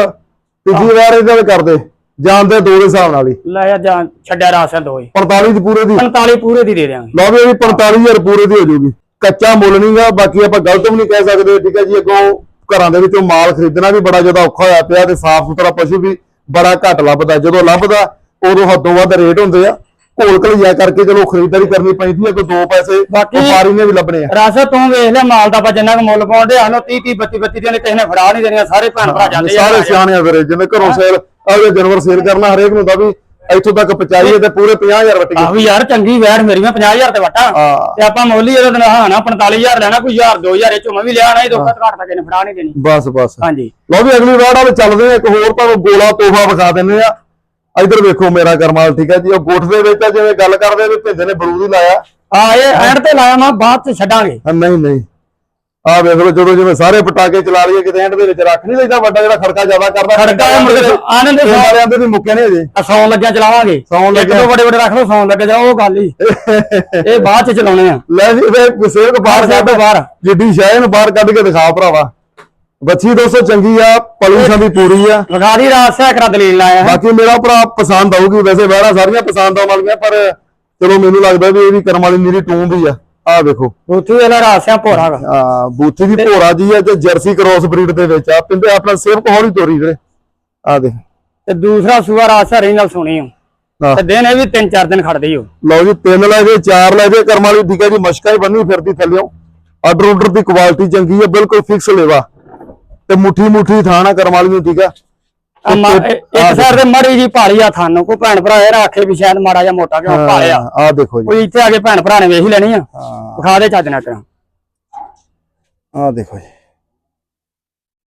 ਤੀਜੀ ਵਾਰ ਇਹਦਾ ਵੀ ਕਰਦੇ। ਜਾਂਦੇ ਦੋ ਦੇ ਹਿਸਾਬ ਨਾਲ ਹੀ। ਲੈ ਆ ਜਾਂ ਛੱਡਿਆ ਰਾਸੇ ਦੋ ਹੀ। 45 ਦੀ ਪੂਰੇ ਦੀ। 45 ਪੂਰੇ ਦੀ ਦੇ ਦਿਆਂਗੇ। ਲਓ ਇਹ ਵੀ 45000 ਪੂਰੇ ਦੀ ਹੋ ਜੂਗੀ। ਕੱਚਾ ਮੁੱਲ ਨਹੀਂਗਾ ਬਾਕੀ ਆਪਾਂ ਗਲਤ ਵੀ ਨਹੀਂ ਕਹਿ ਸਕਦੇ ਠੀਕ ਹੈ ਜੀ ਅੱਗੋਂ ਘਰਾਂ ਦੇ ਵਿੱਚੋਂ ਮਾਲ ਖਰੀਦਣਾ ਵੀ ਬੜਾ ਜ਼ਿਆਦਾ ਔਖਾ ਹੋਇਆ ਪਿਆ ਤੇ ਸਾਫ਼ ਸੁਥਰਾ ਪਸ਼ੂ ਵੀ ਬੜਾ ਘੱਟ ਲੱਭਦਾ। ਜਦੋਂ ਲੱਭਦਾ ਉਦੋਂ ਹੱਦੋਂ ਵੱਧ ਰੇਟ ਹੁੰਦੇ ਆ। ਘੋਲ ਘਲੀਆ ਕਰਕੇ ਚਲੋ ਖਰੀਦਦਾਰੀ ਕਰਨੀ ਪੈਂਦੀ ਹੈ ਕੋਈ ਦੋ ਪੈਸੇ ਬਾਕੀ- ਵਪਾਰੀ ਨੇ ਵੀ ਲੱਭਣੇ ਆ। ਰਾਸੇ ਤੂੰ ਵੇਖ ਲੈ ਮਾਲ ਦਾ ਆਪਾਂ ਜਿੰਨਾ ਕੁ ਮੁੱਲ ਪਾਉਂਦੇ ਆ ਲੋ 30 30 32 32 ਦੀਆਂ ਕਿਸੇ ਨੇ ਫੜਾ ਨਹੀਂ ਦੇਣੀਆਂ ਸਾਰੇ ਭੈਣ ਭਰਾ ਜਾਂਦੇ ਆ। ਸਾਰੇ ਸਿਆਣੇ ਆ ਵੀਰੇ ਜਿਵੇਂ ਘਰੋਂ ਸੇਲ ਆਵੇ ਜਾਨਵਰ ਸੇਲ ਕਰਨਾ ਹਰੇਕ ਨੂੰ ਹੁੰਦਾ ਵੀ ਇੱਥੋਂ ਤੱਕ ਪਹੁੰਚਾਈਏ ਤੇ ਪੂਰੇ 50000 ਵੱਟ ਆਹੋ ਯਾਰ ਚੰਗੀ ਵੈੜ ਮੇਰੀਆਂ 50000 ਤੇ ਵਟਾ। ਹਾਂ। ਤੇ ਆਪਾਂ ਮੁੱਲ ਹੀ ਇਹਦਾ ਦਿਨ ਹਾਂ ਨਾ 45000 ਲੈਣਾ ਕੋਈ 1000 2000 ਇਹ ਚੋਂ ਮੈਂ ਵੀ ਲਿਆ ਨਾ ਇਹ ਦੋ ਘੱਟ ਘੱਟ ਤਾਂ ਕਿਸੇ ਨੇ ਫੜਾ ਨਹੀਂ ਦੇਣੀ। ਬਸ ਬਸ। ਹਾਂਜੀ। ਲਓ ਵੀ ਅਗਲੀ ਵਾਰ ਵਾਲੇ ਚੱਲਦੇ ਆ ਇੱਕ ਹੋਰ ਤੁਹਾਨੂੰ ਗੋਲਾ ਤੋਹਫਾ ਵਿਖਾ ਦਿੰਦੇ ਆ ਇਧਰ ਵੇਖੋ ਮੇਰਾ ਕਰਮਾਲ ਠੀਕ ਹੈ ਜੀ। ਉਹ ਗੁੱਠ ਦੇ ਵਿੱਚ ਆ ਜਿਵੇਂ ਗੱਲ ਕਰਦੇ ਆ ਵੀ ਭਿੰਦੇ ਨੇ ਬਰੂਦ ਹੀ ਲਾਇਆ। ਆ ਇਹ ਐਂਡ ਤੇ ਲਾਇਆ ਮੈਂ ਬਾਅਦ ਚ ਛੱਡਾਂਗੇ। ਨਹੀਂ ਨਹੀਂ। ਆ ਵੇਖ ਲਓ ਜਦੋਂ ਜਿਵੇਂ ਸਾਰੇ ਪਟਾਕੇ ਚਲਾ ਲਈਏ ਕਿਤੇ ਐਂਡ ਦੇ ਵਿੱਚ ਰੱਖ ਨਹੀਂ ਲਈਦਾ ਵੱਡਾ ਜਿਹੜਾ ਖੜਕਾ ਜ਼ਿਆਦਾ ਕਰਦਾ ਖੜਕਾ ਮੁੜ ਕੇ ਆਨੰਦ ਦੇ ਵਾਲਿਆਂ ਦੇ ਵੀ ਮੁੱਕੇ ਨੇ ਅਜੇ ਸੌਣ ਲੱਗਿਆ ਚਲਾਵਾਂਗੇ। ਸੌਣ ਲੱਗਿਆ। ਦੋ ਵੱਡੇ ਵੱਡੇ ਰੱਖ ਲਓ ਸੌਣ ਲੱਗੇ ਜਾ ਉਹ ਗੱਲ ਹੀ। ਇਹ ਬਾਅਦ ਚ ਚਲਾਉਣੇ ਆ। ਲੈ ਜੀ ਵੇ ਸੇਵਕ ਬਾਹਰ ਬਾਹਰ ਕੱਢ ਬਾਹਰ। ਜਿੱਡੀ ਸ਼ਾਇਨ ਬਾਹਰ ਕੱਢ ਕੇ ਦਿਖਾ ਭਰਾਵਾ। ਬੱਚੀ ਦੋਸਤੋ ਚੰਗੀ ਆ ਪੋਲੂਸ਼ਨ ਦੀ ਪੂਰੀ ਆ। ਵਿਖਾ ਦੀ ਰਾਤ ਸੈਕਰਾ ਦਲੀਲ ਲਾਇਆ ਬਾਕੀ ਮੇਰਾ ਭਰਾ ਪਸੰਦ ਆਊਗੀ ਵੈਸੇ ਵਹਿੜਾ ਸਾਰੀਆਂ ਪਸੰਦ ਆਉਣ ਵਾਲੀਆਂ ਪਰ ਚਲੋ ਮੈਨੂੰ ਲੱਗਦਾ ਵੀ ਇਹ ਵੀ ਕਰਮ ਵਾਲੀ ਮੇਰੀ ਟੂਮ ਵੀ ਆ। ਆ ਵੇਖੋ। ਉੱਥੇ ਇਹਦਾ ਰਾਸਿਆ ਭੋਰਾ। ਆ ਬੂਥੀ ਦੀ ਭੋਰਾ ਜੀ ਆ ਤੇ ਜਰਸੀ ਕ੍ਰੋਸ ਬਰੀਡ ਦੇ ਵਿੱਚ ਆ ਪਿੰਦੇ ਆਪਣਾ ਸੇਵਕ ਹੌਲੀ ਤੋਰੀ ਵੀਰੇ। ਆ ਦੇਖ। ਤੇ ਦੂਸਰਾ ਸੂਆ ਰਾਸਿਆ ਰਹੀ ਨਾਲ ਸੁਣੀ ਹੋ। ਆਹ। ਤੇ ਦਿਨ ਇਹ ਵੀ ਤਿੰਨ ਚਾਰ ਦਿਨ ਖੜਦੀ ਹੋ ਲਓ ਜੀ ਤਿੰਨ ਲੈ ਜੇ ਚਾਰ ਲੈ ਜੇ ਕਰਮ ਵਾਲੀ ਠੀਕ ਹੈ ਜੀ ਮਸ਼ਕਾ ਹੀ ਬੰਨੀ ਫਿਰਦੀ ਥੱਲਿਓ। ਆਰਡਰ ਆਰਡਰ ਦੀ ਕੁਆਲਿਟੀ ਚੰਗੀ ਹੈ ਬਿਲਕੁਲ ਫਿਕਸ ਲੇਵਾ। ਤੇ ਮੁੱਠੀ ਮੁੱਠੀ ਥਾਣਾ ਕਰਮ ਵਾਲੀ ਨੂੰ ਠੀਕ ਆ ਇੱਕ ਸਾਈਡ ਤੇ ਮੜੀ ਜੀ ਭਾਲੀ ਆ ਥਾਨੂੰ ਕੋਈ ਭੈਣ ਭਰਾ ਇਹ ਆਖੇ ਵੀ ਸ਼ਾਇਦ ਮਾੜਾ ਜਿਹਾ ਮੋਟਾ ਕਿਉਂ ਭਾਲਿਆ ਆ ਦੇਖੋ ਜੀ। ਕੋਈ ਇੱਥੇ ਆ ਕੇ ਭੈਣ ਭਰਾ ਨੇ ਵੇਖ ਹੀ ਲੈਣੀ ਆ। ਹਾਂ। ਵਿਖਾ ਦੇ ਚੱਜ ਨਾਲ ਕਰਾਂ ਆ ਦੇਖੋ ਜੀ।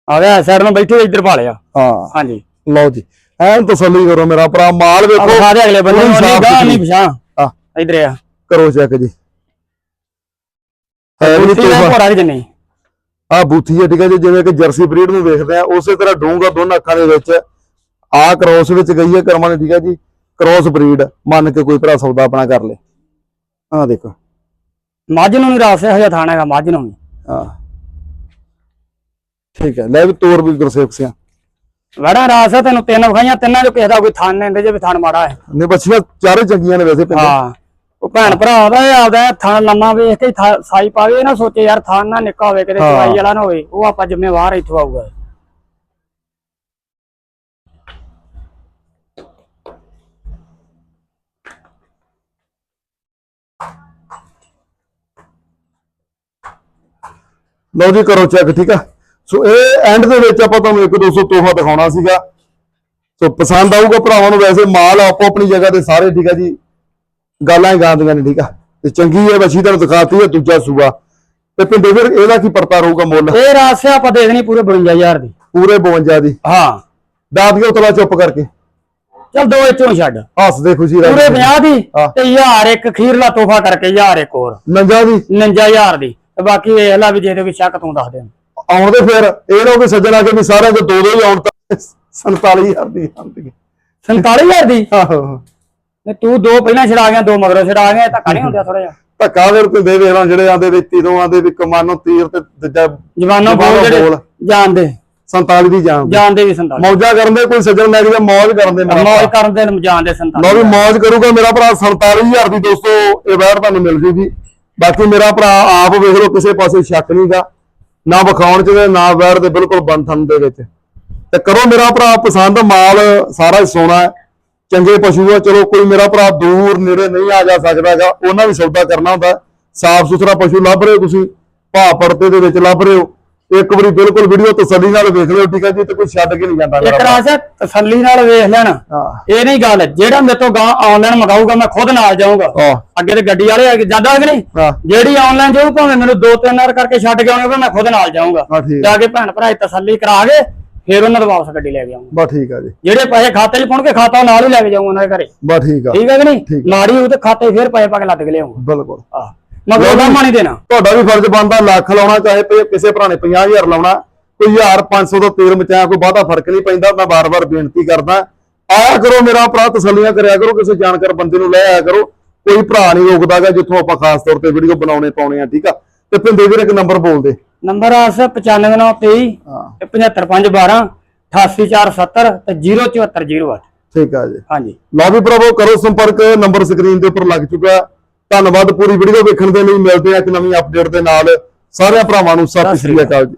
ਆ ਗਿਆ ਸਾਈਡ ਨੂੰ ਬੈਠੇ ਇੱਧਰ ਭਾਲਿਆ ਹਾਂ। ਹਾਂਜੀ। ਲਓ ਜੀ। ਐਨ ਤਸੱਲੀ ਕਰੋ ਮੇਰਾ ਭਰਾ ਮਾਲ ਆ ਵੇਖੋ। ਵਿਖਾ ਦੇ ਅਗਲੇ ਬੰਦੇ ਨੂੰ ਨਹੀਂ ਨਹੀਂ। ਪਛਾਂ ਆ। ਇੱਧਰ ਆ। ਕਰੋ ਚੈੱਕ ਜੀ। ਹੈ ਵੀ ਬੂਥੀ ਦਾ ਭੋਰਾ ਕਿ ਨਹੀਂ ਆ ਬੂਥੀ ਹੈ ਠੀਕ ਹੈ ਜੀ ਜਿਵੇਂ ਕਿ ਜਰਸੀ ਬਰੀਡ ਨੂੰ ਵੇਖਦੇ ਆ ਉਸੇ ਤਰ੍ਹਾਂ ਡੂੰਗਾ ਦੋਨਾਂ ਅੱਖਾਂ ਦੇ ਵਿੱਚ ਆ ਕ੍ਰੋਸ ਵਿੱਚ ਗਈ ਹੈ ਕਰਮਾਂ ਨੇ ਠੀਕ ਹੈ ਜੀ ਕ੍ਰੋਸ ਬਰੀਡ ਮੰਨ ਕੇ ਕੋਈ ਭਰਾ ਸੌਦਾ ਆਪਣਾ ਕਰ ਲੇ। ਆ ਦੇਖੋ। ਮੱਝ ਨੂੰ ਨਹੀਂ ਰਾਸਿਆ ਹੋਇਆ ਥਾਣਾ ਹੈਗਾ ਮੱਝ ਨੂੰ ਹਾਂ ਠੀਕ ਹੈ ਲੈ ਵੀ ਤੋਰ ਵੀ ਗੁਰਸੇਵਕ ਸਿਆ। ਵੜਾ ਰਾਸ ਹੈ ਤੈਨੂੰ ਤਿੰਨ ਵਿਖਾਈਆਂ ਤਿੰਨਾਂ ਚੋਂ ਕਿਸੇ ਦਾ ਕੋਈ ਥਾਨ ਨਹੀਂ ਹੁੰਦੇ ਜੇ ਵੀ ਥਾਨ ਮਾੜਾ ਹੈ। ਨੇ ਬੱਚੀਆਂ ਚਾਰੇ ਚੰਗੀਆਂ ਨੇ ਵੈਸੇ ਪਿੰਡ। ਹਾਂ। ਉਹ ਭੈਣ ਭਰਾ ਦਾ ਆਪਦਾ ਥਾਨ ਲੰਮਾ ਵੇਖ ਕੇ ਥਾ- ਸਾਈ ਪਾਵੇ ਇਹ ਨਾ ਸੋਚੇ ਯਾਰ ਥਾਨ ਨਾ ਨਿੱਕਾ ਹੋਵੇ ਕਿਤੇ ਹਾਂ। ਚਵਾਈ ਵਾਲਾ ਨਾ ਹੋਵੇ ਉਹ ਆਪਾਂ ਜ਼ਿੰਮੇਵਾਰ ਇੱਥੋਂ ਆਊਗਾ। ਲਓ ਜੀ ਕਰੋ ਚੈੱਕ ਠੀਕ ਆ? ਸੋ ਇਹ ਐਂਡ ਦੇ ਵਿੱਚ ਆਪਾਂ ਤੁਹਾਨੂੰ ਇੱਕ 200 ਤੋਹਫਾ ਦਿਖਾਉਣਾ ਸੀਗਾ। ਸੋ ਪਸੰਦ ਆਊਗਾ ਭਰਾਵਾਂ ਨੂੰ ਵੈਸੇ ਮਾਲ ਆਪੋ ਆਪਣੀ ਜਗ੍ਹਾ ਤੇ ਸਾਰੇ ਠੀਕ ਆ ਜੀ? ਗਾਲਾਂ ਹੀ ਗਾਉਂਦੀਆਂ ਨੇ ਠੀਕ ਆ? ਤੇ ਚੰਗੀ ਹੈ ਵਸ਼ੀ ਤੁਹਾਨੂੰ ਦਿਖਾਤੀ ਹੈ ਦੂਜਾ ਸੂਆ। ਤੇ ਪਿੰਡੇ ਫਿਰ ਇਹਦਾ ਕੀ ਪਰਤਾ ਰਹੂਗਾ ਮੁੱਲ? ਇਹ ਰਾਸਿਆ ਆਪਾਂ ਦੇ ਦੇਣੀ ਪੂਰੇ 52000 ਦੀ। ਪੂਰੇ 52 ਦੀ? ਹਾਂ। ਦਾਦ ਕੇ ਉਤਲਾ ਚੁੱਪ ਕਰਕੇ। ਚਲ ਦੋ ਇੱਥੋਂ ਛੱਡ। ਹੱਸਦੇ ਖੁਸ਼ੀ ਪੂਰੇ 50 ਦੀ ਹਾਂ। ਤੇ 1000 ਇੱਕ ਖੀਰਲਾ ਤੋਹਫਾ ਕਰਕੇ 1000 ਇੱਕ ਹੋਰ। ਨੰਜਾ ਦੀ? 59000 ਦੀ। ਤੇ ਬਾਕੀ ਵੇਖ ਲੈ ਵੀ ਜੇ ਤੇ ਕੋਈ ਸ਼ੱਕ ਤੂੰ ਦੱਸ ਦੇ। ਆਉਣ ਦੇ ਫਿਰ ਇਹ ਨਾ ਕਿ ਸੱਜਣ ਆ ਕੇ ਵੀ ਸਾਰਿਆਂ ਦੇ ਦੋ ਦੋ ਹੀ ਆਉਣ ਤਾਂ। 47000 ਦੀ ਆਉਂਦੀ 47000 ਦੀ? ਆਹੋ। ਤੇ ਤੂੰ ਦੋ ਪਹਿਲਾਂ ਛੜਾ ਗਿਆ ਦੋ ਮਗਰੋਂ ਛੜਾ ਗਿਆ ਧੱਕਾ ਨਹੀਂ ਹੁੰਦਾ ਥੋੜਾ ਜਿਹਾ। ਧੱਕਾ ਫਿਰ ਕੋਈ ਦੇ ਵੇਖ ਲਾਂ ਜਿਹੜੇ ਆਂਦੇ ਵੀ ਤੀਰੋਂ ਆਂਦੇ ਵੀ ਕਮਾਨੋ ਤੀਰ ਤੇ ਦੂਜਾ ਜਵਾਨੋਂ ਬੋਲ ਜਿਹੜੇ। ਜਾਣਦੇ 47 ਦੀ। ਜਾਨ ਜਾਣਦੇ ਵੀ 47 ਮੌਜਾਂ ਕਰਨ ਦੇ ਕੋਈ ਸੱਜਣ ਲੈ ਕੇ ਮੌਜ ਕਰਨ ਦੇ ਮੇਰਾ ਮੌਜ। ਕਰਨ ਦੇ ਜਾਣਦੇ 47 ਲਓ ਵੀ ਮੌਜ ਕਰੂਗਾ ਮੇਰਾ ਭਰਾ 47000 ਦੀ ਦੋਸਤੋ ਇਹ ਵੈਰ ਤੁਹਾਨੂੰ ਮਿਲ ਜੂਗੀ। ਬਾਕੀ ਮੇਰਾ ਭਰਾ ਆਪ ਵੇਖ ਲਓ ਕਿਸੇ ਪਾਸੇ ਸ਼ੱਕ ਨਹੀਂਗਾ। ਨਾ ਵਿਖਾਉਣ ਚ ਨਾ ਵੈਰ ਦੇ ਬਿਲਕੁਲ ਬੰਥਨ ਦੇ ਵਿੱਚ। ਤੇ ਕਰੋ ਮੇਰਾ ਭਰਾ ਪਸੰਦ ਮਾਲ ਸਾਰਾ ਸੋਨਾ ਹੈ। ਚੰਗੇ ਪਸ਼ੂ ਆ ਚਲੋ ਕੋਈ ਮੇਰਾ ਭਰਾ ਦੂਰ ਨੇੜੇ ਨਹੀਂ ਆ ਜਾ ਸਕਦਾਗਾ ਉਹਨਾਂ ਵੀ ਸੌਦਾ ਕਰਨਾ ਹੁੰਦਾ। ਸਾਫ਼ ਸੁਥਰਾ ਪਸ਼ੂ ਲੱਭ ਰਹੇ ਤੁਸੀਂ ਭਾਅ ਪੜਤੇ ਦੇ ਵਿੱਚ ਲੱਭ ਰਹੇ ਹੋ। ਇੱਕ ਵਾਰੀ ਬਿਲਕੁਲ ਵੀਡੀਓ ਤਸੱਲੀ ਨਾਲ ਵੇਖ ਲਿਓ ਠੀਕ ਹੈ ਜੀ ਤੇ ਕੋਈ ਛੱਡ ਕੇ ਨਹੀਂ ਜਾਂਦਾ ਇੱਕ। ਰਾਸ ਤਸੱਲੀ ਨਾਲ ਵੇਖ ਲੈਣਾ। ਇਹ ਨਹੀਂ ਗੱਲ ਜਿਹੜਾ ਮੇਰੇ ਤੋਂ ਗਾਂ ਆਨਲਾਈਨ ਮੰਗਾਊਗਾ ਮੈਂ ਖੁਦ ਨਾਲ ਜਾਊਂਗਾ। ਅੱਗੇ ਤੇ ਗੱਡੀ ਵਾਲੇ ਜਾਂਦਾ ਕਿ ਨਹੀਂ? ਜਿਹੜੀ ਆਨਲਾਈਨ ਜਾਊ ਭਾਵੇਂ ਮੈਨੂੰ ਦੋ ਤਿੰਨ ਵਾਰ ਕਰਕੇ ਛੱਡ ਕੇ ਆਉਣੇ ਮੈਂ ਖੁਦ ਨਾਲ ਜਾਊਂਗਾ। ਜਾ ਕੇ ਭੈਣ ਭਰਾ ਤਸੱਲੀ ਕਰਾ ਕੇ ਫਿਰ ਉਹਨਾਂ ਤੋਂ ਵਾਪਸ ਗੱਡੀ ਲੈ ਕੇ ਆਊਂਗਾ। ਬਸ ਠੀਕ ਆ ਜੀ। ਜਿਹੜੇ ਪੈਸੇ ਖਾਤੇ 'ਚ ਪਾਉਣ ਕੇ ਖਾਤਾ ਨਾਲ ਹੀ ਲੈ ਕੇ ਜਾਊਂਗਾ ਉਹਨਾਂ ਦੇ ਘਰੇ। ਬਸ ਠੀਕ ਆ। ਠੀਕ ਹੈ ਕਿ ਨਹੀਂ। ਮਾੜੀ ਉਹ ਤੇ ਖਾਤੇ ਫਿਰ ਪੈਸੇ ਪਾ ਕੇ ਲੱਦ ਕੇ ਲਿਆਉਂਗਾ ਬਿਲਕੁਲ। ਆਹ। ਮਗਰ ਦਾ ਨਹੀਂ ਦੇਣਾ। ਤੁਹਾਡਾ ਵੀ ਫਰਜ਼ ਬਣਦਾ ਲੱਖ ਲਾਉਣਾ ਚਾਹੇ ਕਿਸੇ ਭਰਾ ਨੇ 50000 ਲਾਉਣਾ। ਕੋਈ 1500 ਦਾ ਤੇਲ ਮਚਾਇਆ ਕੋਈ ਬਹੁਤਾ ਫ਼ਰਕ ਨਹੀਂ ਪੈਂਦਾ। ਮੈਂ ਬਾਰ-ਬਾਰ ਬੇਨਤੀ ਕਰਦਾ ਆਇਆ ਕਰੋ ਮੇਰਾ ਭਰਾ ਤਸੱਲੀਆਂ ਕਰਿਆ ਕਰੋ ਕਿਸੇ ਜਾਣਕਾਰ ਬੰਦੇ ਨੂੰ ਲੈ ਆਇਆ ਕਰੋ। ਕੋਈ ਭਰਾ ਨਹੀਂ ਰੋਕਦਾਗਾ ਜਿੱਥੋਂ ਆਪਾਂ ਖਾਸ ਤੌਰ ਤੇ ਵੀਡੀਓ ਬਣਾਉਣੇ ਪਾਉਣੇ ਆ ਠੀਕ ਆ? ਤੇ ਪਿੰਦੇ ਵੀਰ ਇੱਕ ਨੰਬਰ ਬੋਲ ਦੇ। ਨੰਬਰ ਆ 95923 ਹਾਂ। ਤੇ 75512 88470 ਤੇ 07408 ਠੀਕ ਆ ਜੀ। ਹਾਂਜੀ। ਲਓ ਵੀ ਭਰਾਵੋ ਕਰੋ ਸੰਪਰਕ ਨੰਬਰ ਸਕਰੀਨ ਦੇ ਉੱਪਰ ਲੱਗ ਚੁੱਕਾ। ਧੰਨਵਾਦ ਪੂਰੀ ਵੀਡੀਓ ਵੇਖਣ ਦੇ ਲਈ ਮਿਲਦੇ ਆ ਇੱਕ ਨਵੀਂ ਅਪਡੇਟ ਦੇ ਨਾਲ। ਸਾਰਿਆਂ ਭਰਾਵਾਂ ਨੂੰ ਸਤਿ ਸ਼੍ਰੀ ਅਕਾਲ ਜੀ।